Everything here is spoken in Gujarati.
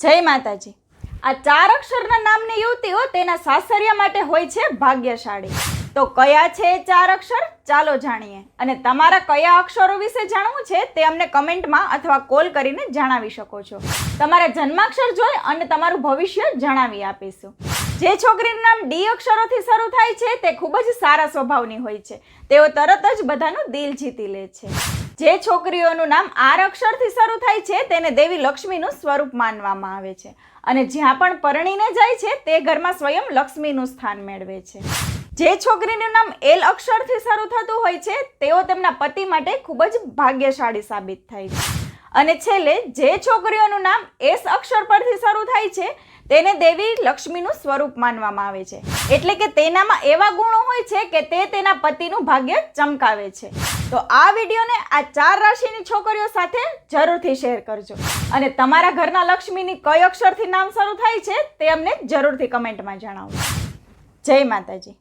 જય માતાજી. આ ચાર અક્ષરના નામની યુવતીઓ તેના સાસરિયા માટે હોય છે ભાગ્યશાળી. તો કયા છે ચાર અક્ષર? ચાલો જાણીએ. અને તમારા કયા અક્ષરો વિશે જાણવું છે તે અમને કમેન્ટમાં અથવા કોલ કરીને જણાવી શકો છો. તમારા જન્માક્ષર જોઈ અને તમારું ભવિષ્ય જણાવી આપીશું. જે છોકરીનું નામ ડી અક્ષરોથી શરૂ થાય છે, તે ખૂબ જ સારા સ્વભાવની હોય છે. તેઓ તરત જ બધાનું દિલ જીતી લે છે. જે છોકરીઓનું નામ આર અક્ષરથી શરૂ થાય છે, તેને દેવી લક્ષ્મીનું સ્વરૂપ માનવામાં આવે છે. અને જ્યાં પણ પરણીને જાય છે, તે ઘરમાં સ્વયં લક્ષ્મીનું સ્થાન મેળવે છે. જે છોકરીનું નામ એલ અક્ષરથી શરૂ થતું હોય છે, તેઓ તેમના પતિ માટે ખૂબ જ ભાગ્યશાળી સાબિત થાય છે. અને છેલ્લે, જે છોકરીઓનું નામ એસ અક્ષર પરથી શરૂ થાય છે તેને દેવી લક્ષ્મીનું સ્વરૂપ માનવામાં આવે છે. એટલે કે તેનામાં એવા ગુણો હોય છે કે તે તેના પતિનું ભાગ્ય ચમકાવે છે. તો આ વિડીયોને આ ચાર રાશિની છોકરીઓ સાથે જરૂરથી શેર કરજો. અને તમારા ઘરના લક્ષ્મીની કઈ અક્ષરથી નામ શરૂ થાય છે તે અમને જરૂરથી કમેન્ટમાં જણાવો. જય માતાજી.